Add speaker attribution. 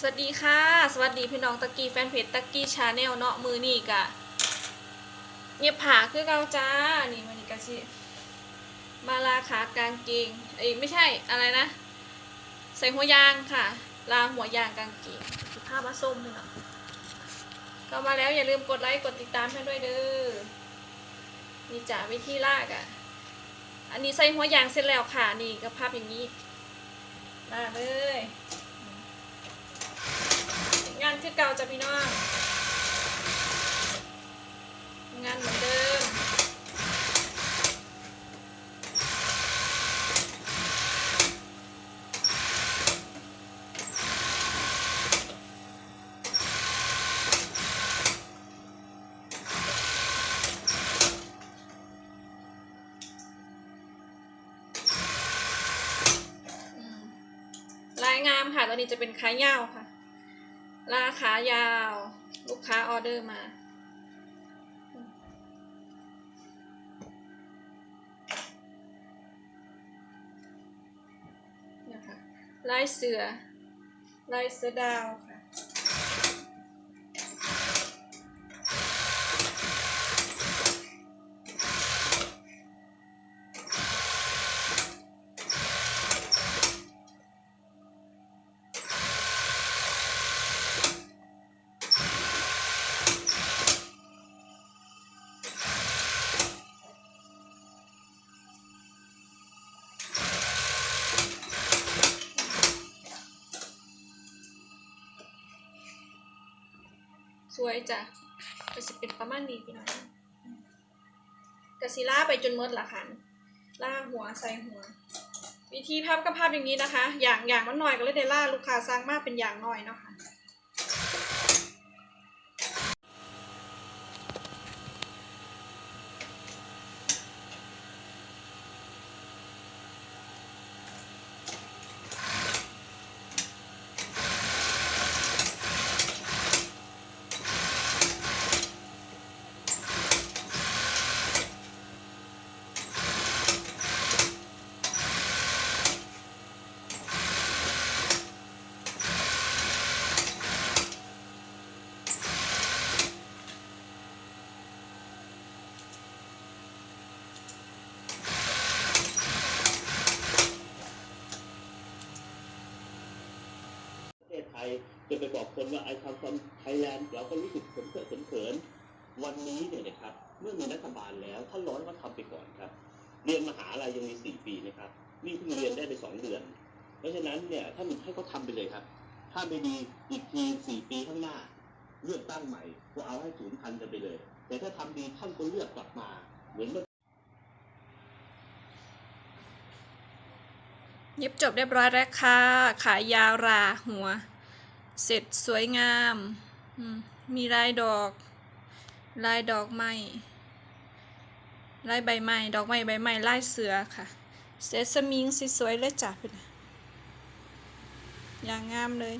Speaker 1: สวัสดีค่ะ สวัสดีพี่น้องตะกี้แฟนเพจตะกี้ชาแนลเนาะมือนี่กะเงียบผาคือเกาจ้า นี่มันนี่กะชิมาลาขากางเกงเอ้ยไม่ใช่อะไรนะ ใส่หัวยางค่ะ ลาหัวยางกางเกงสิผ้ามาส้มเลยเนาะก็มาแล้วอย่าลืมกดไลค์กดติดตามให้ด้วยเด้อนี่จ้าวิธีลากอะ่ะ อันนี้ใส่หัวยางเสร็จแล้วค่ะนี่ก็ภาพอย่างนี้ลากเลย งานคือเก่าจ้ะพี่น้อง งานเหมือนเดิม ลายงามค่ะตัวนี้จะเป็นขายาวค่ะ ราคายาว ลูกค้าออเดอร์มานะคะลายเสือลายเสือดาว สวยจ้ะก็จะเป็นประมาณนี้พี่น้องกะสิล่าไปจนหมดละคันล่าหัวใส่หัว วิธีพับก็พับอย่างนี้นะคะ อย่างอย่างมันหน่อยก็เลยได้ล่าลูกค้าสร้างมากเป็นอย่างน้อยเนาะค่ะ
Speaker 2: ประ จะไปบอกคนว่าไอ้ทำความไทยแลนด์เราก็รู้สึกเขินเขินเขินวันนี้เนี่ยนะครับ เมื่อมีรัฐบาลแล้วถ้าร้อนก็ทำไปก่อนครับ เรียนมหาลัยยังมีสี่ปีนะครับนี่เพิ่งเรียนได้ไปสองเดือน เพราะฉะนั้นเนี่ยท่านให้เขาทำไปเลยครับ ถ้าไม่ดีอีกทีสี่ปีข้างหน้า เลือกตั้งใหม่ก็เอาให้ศูนย์พันกันไปเลย แต่ถ้าทำดีท่านก็เลือกกลับมา เหมือนเมื่อ
Speaker 1: เย็บจบเรียบร้อยแล้วค่ะ ขายยาวราหัว เสร็จสวยงามมีลายดอก ลายดอกไม้ลายใบไม้ดอกไม้ใบไม้ลายเสือค่ะ เสร็จสมิงสวยๆเลยจ้ะเป็นอย่างงามเลย